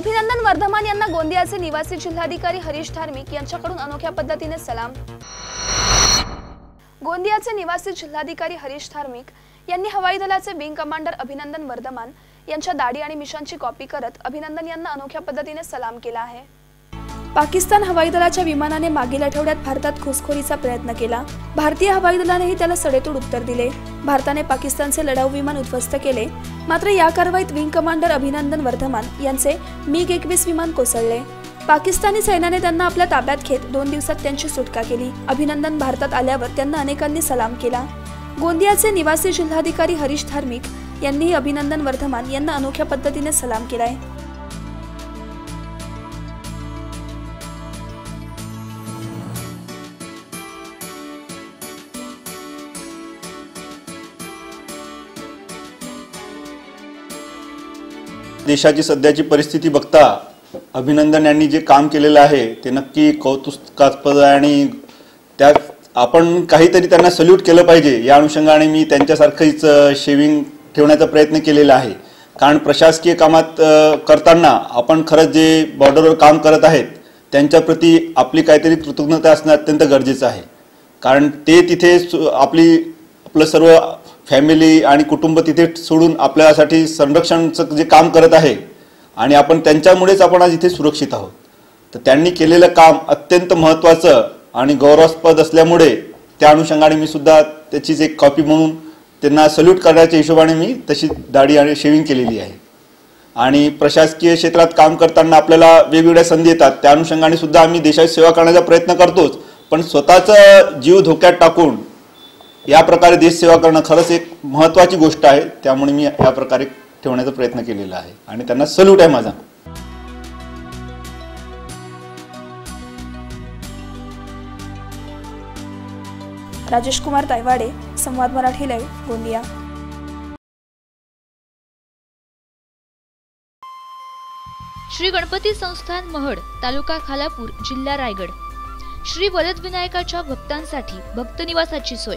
अभिनंदन वर्धमान यांना गोंदियाचे निवासी जिल्हाधिकारी हरीश धार्मिक यांच्याकडून अनोख्या पद्धतीने सलाम. गोंदियाचे निवासी जिल्हाधिकारी हरीश धार्मिक यांनी हवाई दलाचे विंग कमांडर अभिनंदन वर्धमान यांच्या दाढी आणि मिशनची कॉपी करत अभिनंदन यांना अनोख्या पद्धतीने सलाम केला आहे. पाकिस्तान हवाई दलाच्या विमानाने मागील आठवड्यात भारतात घुसखोरीचा प्रयत्न केला. भारतीय हवाई दलानेही त्याला सडेतोड उत्तर दिले. भारताने पाकिस्तानचे लढाऊ विमान उद्ध्वस्त केले. मात्र या कारवाईत विंग कमांडर अभिनंदन वर्धमान यांचे मिग एकवीस विमान कोसळले. पाकिस्तानी सैन्याने त्यांना आपल्या ताब्यात घेत दोन दिवसात त्यांची सुटका केली. अभिनंदन भारतात आल्यावर त्यांना अनेकांनी सलाम केला. गोंदियाचे निवासी जिल्हाधिकारी हरीश धार्मिक यांनीही अभिनंदन वर्धमान यांना अनोख्या पद्धतीने सलाम केलाय. देशाची सध्याची परिस्थिती बघता अभिनंदन यांनी जे काम केलेलं आहे ते नक्की कौतुकास्पद आहे आणि त्यात आपण काहीतरी त्यांना सल्यूट केलं पाहिजे. या अनुषंगाने मी त्यांच्यासारखंच शेविंग ठेवण्याचा प्रयत्न केलेला आहे. कारण प्रशासकीय कामात करताना आपण खरंच जे बॉर्डरवर काम करत आहेत त्यांच्याप्रती आपली काहीतरी कृतज्ञता असणं अत्यंत गरजेचं आहे. कारण ते तिथे सु- आपली आपलं सर्व फॅमिली आणि कुटुंब तिथे सोडून आपल्यासाठी संरक्षणचं जे काम करत आहे आणि आपण त्यांच्यामुळेच आपण आज इथे सुरक्षित आहोत. तर त्यांनी केलेलं काम अत्यंत महत्त्वाचं आणि गौरवास्पद असल्यामुळे त्या अनुषंगाने मी सुद्धा त्याचीच एक कॉपी म्हणून त्यांना सल्यूट करण्याच्या हिशोबाने मी तशी दाढी आणि शेविंग केलेली आहे. आणि प्रशासकीय क्षेत्रात काम करताना आपल्याला वेगवेगळ्या संधी येतात. त्या अनुषंगाने सुद्धा आम्ही देशाची सेवा करण्याचा प्रयत्न करतोच. पण स्वतःचा जीव धोक्यात टाकून या प्रकारे देशसेवा करणं खरंच एक महत्त्वाची गोष्ट आहे. त्यामुळे मी या प्रकारे ठेवण्याचा प्रयत्न केलेला आहे. आणि त्यांना सल्यूट आहे माझा. राजेश कुमार तायवाडे संवाद मराठी लाईव्ह गोंदिया. श्री गणपती संस्थान महड तालुका खालापूर जिल्हा रायगड. श्री वरदविनायकाच्या भक्तांसाठी भक्तनिवासाची सोय.